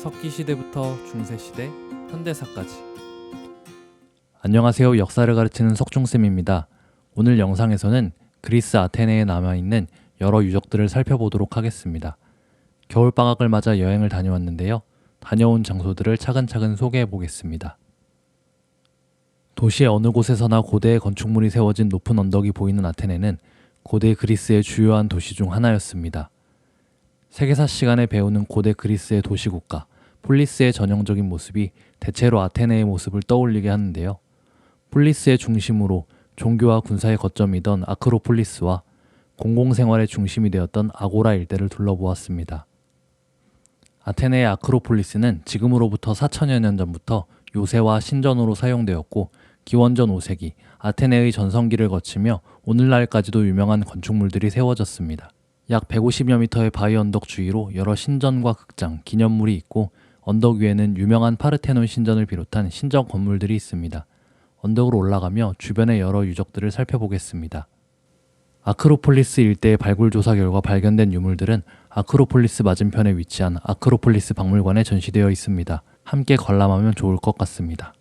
석기 시대부터 중세 시대, 현대사까지. 안녕하세요. 역사를 가르치는 석중쌤입니다. 오늘 영상에서는 그리스 아테네에 남아 있는 여러 유적들을 살펴보도록 하겠습니다. 겨울 방학을 맞아 여행을 다녀왔는데요. 다녀온 장소들을 차근차근 소개해 보겠습니다. 도시의 어느 곳에서나 고대의 건축물이 세워진 높은 언덕이 보이는 아테네는 고대 그리스의 주요한 도시 중 하나였습니다. 세계사 시간에 배우는 고대 그리스의 도시국가 폴리스의 전형적인 모습이 대체로 아테네의 모습을 떠올리게 하는데요. 폴리스의 중심으로 종교와 군사의 거점이던 아크로폴리스와 공공생활의 중심이 되었던 아고라 일대를 둘러보았습니다. 아테네의 아크로폴리스는 지금으로부터 4천여 년 전부터 요새와 신전으로 사용되었고 기원전 5세기 아테네의 전성기를 거치며 오늘날까지도 유명한 건축물들이 세워졌습니다. 약 150여 미터의 바위 언덕 주위로 여러 신전과 극장, 기념물이 있고 언덕 위에는 유명한 파르테논 신전을 비롯한 신전 건물들이 있습니다. 언덕으로 올라가며 주변의 여러 유적들을 살펴보겠습니다. 아크로폴리스 일대의 발굴 조사 결과 발견된 유물들은 아크로폴리스 맞은편에 위치한 아크로폴리스 박물관에 전시되어 있습니다. 함께 관람하면 좋을 것 같습니다.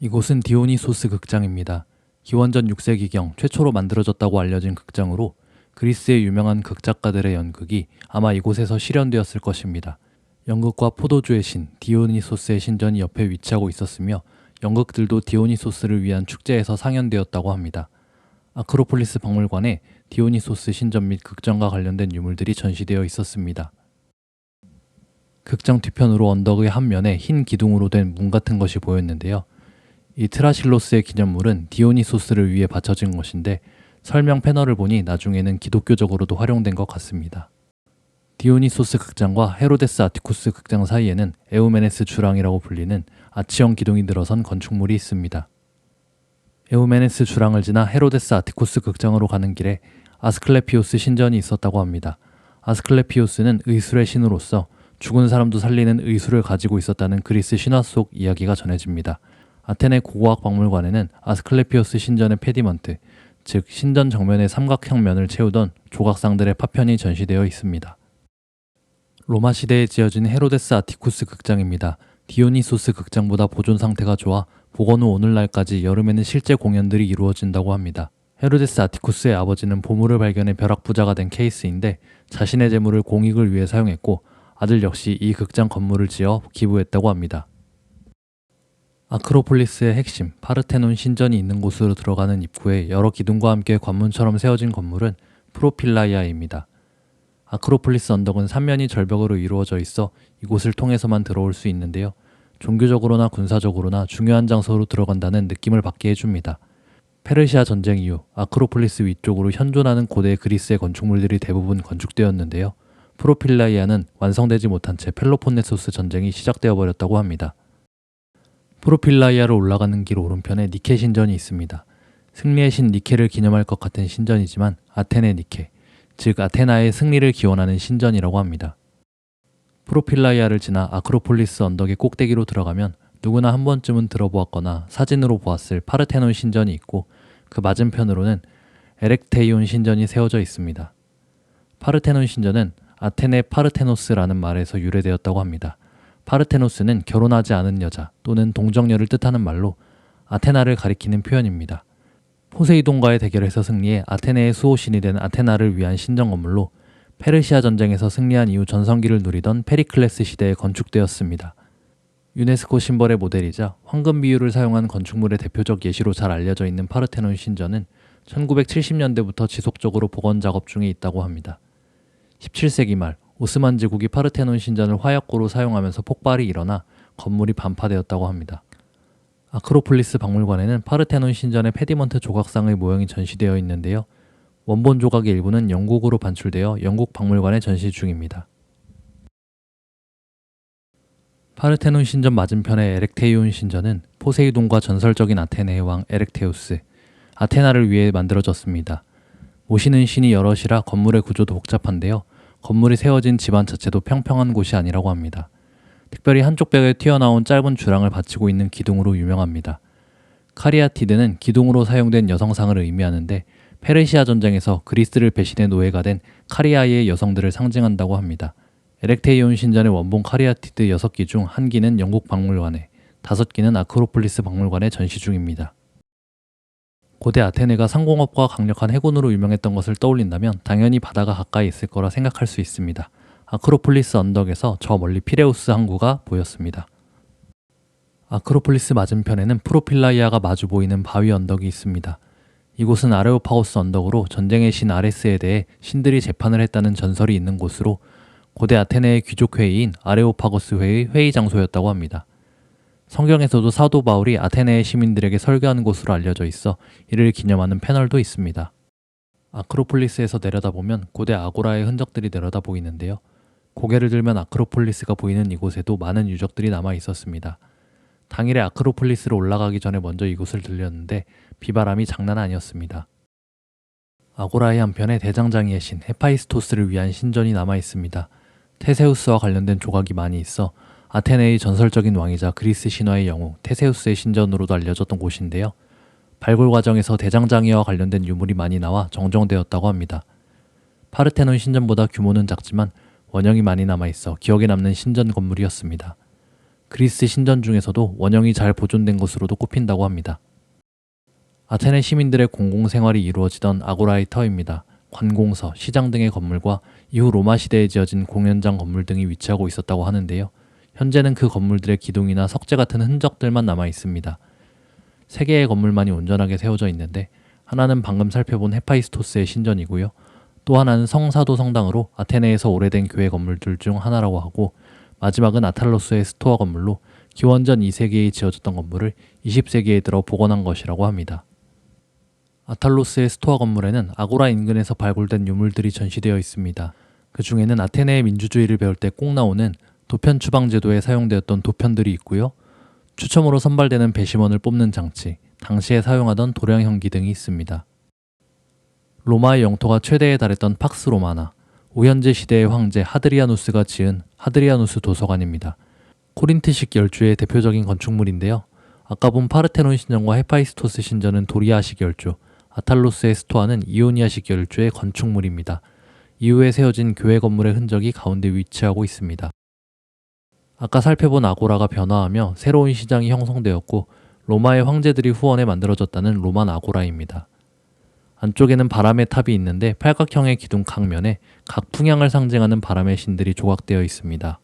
이곳은 디오니소스 극장입니다. 기원전 6세기경 최초로 만들어졌다고 알려진 극장으로 그리스의 유명한 극작가들의 연극이 아마 이곳에서 실현되었을 것입니다. 연극과 포도주의 신 디오니소스의 신전이 옆에 위치하고 있었으며 연극들도 디오니소스를 위한 축제에서 상연되었다고 합니다. 아크로폴리스 박물관에 디오니소스 신전 및 극장과 관련된 유물들이 전시되어 있었습니다. 극장 뒤편으로 언덕의 한 면에 흰 기둥으로 된 문 같은 것이 보였는데요. 이 트라실로스의 기념물은 디오니소스를 위해 바쳐진 것인데 설명 패널을 보니 나중에는 기독교적으로도 활용된 것 같습니다. 디오니소스 극장과 헤로데스 아티쿠스 극장 사이에는 에우메네스 주랑이라고 불리는 아치형 기둥이 들어선 건축물이 있습니다. 에우메네스 주랑을 지나 헤로데스 아티쿠스 극장으로 가는 길에 아스클레피오스 신전이 있었다고 합니다. 아스클레피오스는 의술의 신으로서 죽은 사람도 살리는 의술을 가지고 있었다는 그리스 신화 속 이야기가 전해집니다. 아테네 고고학 박물관에는 아스클레피오스 신전의 페디먼트, 즉 신전 정면의 삼각형 면을 채우던 조각상들의 파편이 전시되어 있습니다. 로마 시대에 지어진 헤로데스 아티쿠스 극장입니다. 디오니소스 극장보다 보존 상태가 좋아 복원 후 오늘날까지 여름에는 실제 공연들이 이루어진다고 합니다. 헤로데스 아티쿠스의 아버지는 보물을 발견해 벼락부자가 된 케이스인데 자신의 재물을 공익을 위해 사용했고 아들 역시 이 극장 건물을 지어 기부했다고 합니다. 아크로폴리스의 핵심 파르테논 신전이 있는 곳으로 들어가는 입구에 여러 기둥과 함께 관문처럼 세워진 건물은 프로필라이아입니다. 아크로폴리스 언덕은 삼면이 절벽으로 이루어져 있어 이곳을 통해서만 들어올 수 있는데요. 종교적으로나 군사적으로나 중요한 장소로 들어간다는 느낌을 받게 해줍니다. 페르시아 전쟁 이후 아크로폴리스 위쪽으로 현존하는 고대 그리스의 건축물들이 대부분 건축되었는데요. 프로필라이아는 완성되지 못한 채 펠로폰네소스 전쟁이 시작되어 버렸다고 합니다. 프로필라이아로 올라가는 길 오른편에 니케 신전이 있습니다. 승리의 신 니케를 기념할 것 같은 신전이지만 아테네 니케, 즉 아테나의 승리를 기원하는 신전이라고 합니다. 프로필라이아를 지나 아크로폴리스 언덕의 꼭대기로 들어가면 누구나 한 번쯤은 들어보았거나 사진으로 보았을 파르테논 신전이 있고 그 맞은편으로는 에렉테이온 신전이 세워져 있습니다. 파르테논 신전은 아테네 파르테노스라는 말에서 유래되었다고 합니다. 파르테노스는 결혼하지 않은 여자 또는 동정녀를 뜻하는 말로 아테나를 가리키는 표현입니다. 포세이돈과의 대결에서 승리해 아테네의 수호신이 된 아테나를 위한 신전 건물로 페르시아 전쟁에서 승리한 이후 전성기를 누리던 페리클레스 시대에 건축되었습니다. 유네스코 심벌의 모델이자 황금 비율을 사용한 건축물의 대표적 예시로 잘 알려져 있는 파르테논 신전은 1970년대부터 지속적으로 복원 작업 중에 있다고 합니다. 17세기 말 오스만 제국이 파르테논 신전을 화약고로 사용하면서 폭발이 일어나 건물이 반파되었다고 합니다. 아크로폴리스 박물관에는 파르테논 신전의 페디먼트 조각상의 모형이 전시되어 있는데요. 원본 조각의 일부는 영국으로 반출되어 영국 박물관에 전시 중입니다. 파르테논 신전 맞은편의 에렉테이온 신전은 포세이돈과 전설적인 아테네의 왕 에렉테우스, 아테나를 위해 만들어졌습니다. 모시는 신이 여럿이라 건물의 구조도 복잡한데요. 건물이 세워진 집안 자체도 평평한 곳이 아니라고 합니다. 특별히 한쪽 벽에 튀어나온 짧은 주랑을 받치고 있는 기둥으로 유명합니다. 카리아티드는 기둥으로 사용된 여성상을 의미하는데 페르시아 전쟁에서 그리스를 배신해 노예가 된 카리아의 여성들을 상징한다고 합니다. 에렉테이온 신전의 원본 카리아티드 6기 중 1기는 영국 박물관에, 5기는 아크로폴리스 박물관에 전시 중입니다. 고대 아테네가 상공업과 강력한 해군으로 유명했던 것을 떠올린다면 당연히 바다가 가까이 있을 거라 생각할 수 있습니다. 아크로폴리스 언덕에서 저 멀리 피레우스 항구가 보였습니다. 아크로폴리스 맞은편에는 프로필라이아가 마주 보이는 바위 언덕이 있습니다. 이곳은 아레오파고스 언덕으로 전쟁의 신 아레스에 대해 신들이 재판을 했다는 전설이 있는 곳으로 고대 아테네의 귀족 회의인 아레오파고스 회의 회의 장소였다고 합니다. 성경에서도 사도 바울이 아테네의 시민들에게 설교하는 곳으로 알려져 있어 이를 기념하는 패널도 있습니다. 아크로폴리스에서 내려다보면 고대 아고라의 흔적들이 내려다 보이는데요. 고개를 들면 아크로폴리스가 보이는 이곳에도 많은 유적들이 남아 있었습니다. 당일에 아크로폴리스로 올라가기 전에 먼저 이곳을 들렸는데 비바람이 장난 아니었습니다. 아고라의 한편에 대장장이의 신 헤파이스토스를 위한 신전이 남아 있습니다. 테세우스와 관련된 조각이 많이 있어 아테네의 전설적인 왕이자 그리스 신화의 영웅 테세우스의 신전으로도 알려졌던 곳인데요. 발굴 과정에서 대장장이와 관련된 유물이 많이 나와 정정되었다고 합니다. 파르테논 신전보다 규모는 작지만 원형이 많이 남아 있어 기억에 남는 신전 건물이었습니다. 그리스 신전 중에서도 원형이 잘 보존된 것으로도 꼽힌다고 합니다. 아테네 시민들의 공공생활이 이루어지던 아고라의 터입니다. 관공서, 시장 등의 건물과 이후 로마 시대에 지어진 공연장 건물 등이 위치하고 있었다고 하는데요. 현재는 그 건물들의 기둥이나 석재 같은 흔적들만 남아 있습니다. 세 개의 건물만이 온전하게 세워져 있는데 하나는 방금 살펴본 헤파이스토스의 신전이고요. 또 하나는 성사도 성당으로 아테네에서 오래된 교회 건물들 중 하나라고 하고 마지막은 아탈로스의 스토아 건물로 기원전 2세기에 지어졌던 건물을 20세기에 들어 복원한 것이라고 합니다. 아탈로스의 스토아 건물에는 아고라 인근에서 발굴된 유물들이 전시되어 있습니다. 그 중에는 아테네의 민주주의를 배울 때 꼭 나오는 도편 추방 제도에 사용되었던 도편들이 있고요. 추첨으로 선발되는 배심원을 뽑는 장치, 당시에 사용하던 도량형기 등이 있습니다. 로마의 영토가 최대에 달했던 팍스 로마나, 오현제 시대의 황제 하드리아누스가 지은 하드리아누스 도서관입니다. 코린트식 열주의 대표적인 건축물인데요. 아까 본 파르테논 신전과 헤파이스토스 신전은 도리아식 열주, 아탈로스의 스토아는 이오니아식 열주의 건축물입니다. 이후에 세워진 교회 건물의 흔적이 가운데 위치하고 있습니다. 아까 살펴본 아고라가 변화하며 새로운 시장이 형성되었고 로마의 황제들이 후원해 만들어졌다는 로만 아고라입니다. 안쪽에는 바람의 탑이 있는데 팔각형의 기둥 각면에 각 풍향을 상징하는 바람의 신들이 조각되어 있습니다.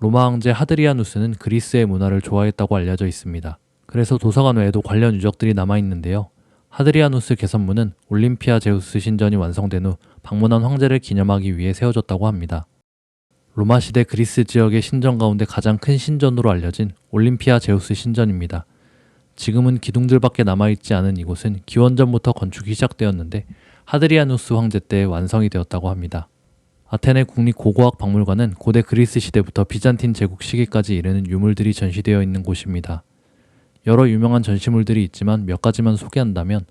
로마 황제 하드리아누스는 그리스의 문화를 좋아했다고 알려져 있습니다. 그래서 도서관 외에도 관련 유적들이 남아 있는데요. 하드리아누스 개선문은 올림피아 제우스 신전이 완성된 후 방문한 황제를 기념하기 위해 세워졌다고 합니다. 로마 시대 그리스 지역의 신전 가운데 가장 큰 신전으로 알려진 올림피아 제우스 신전입니다. 지금은 기둥들밖에 남아있지 않은 이곳은 기원전부터 건축이 시작되었는데 하드리아누스 황제 때 완성이 되었다고 합니다. 아테네 국립고고학 박물관은 고대 그리스 시대부터 비잔틴 제국 시기까지 이르는 유물들이 전시되어 있는 곳입니다. 여러 유명한 전시물들이 있지만 몇 가지만 소개한다면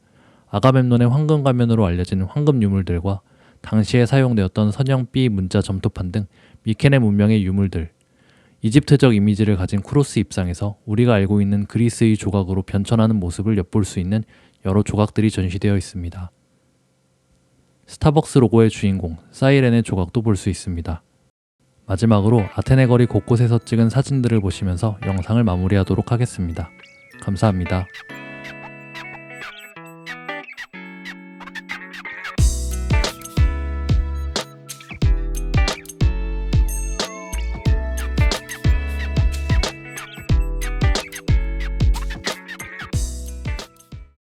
아가멤논의 황금 가면으로 알려진 황금 유물들과 당시에 사용되었던 선형 B 문자 점토판 등 미케네 문명의 유물들, 이집트적 이미지를 가진 쿠로스 입상에서 우리가 알고 있는 그리스의 조각으로 변천하는 모습을 엿볼 수 있는 여러 조각들이 전시되어 있습니다. 스타벅스 로고의 주인공 사이렌의 조각도 볼 수 있습니다. 마지막으로 아테네 거리 곳곳에서 찍은 사진들을 보시면서 영상을 마무리하도록 하겠습니다. 감사합니다.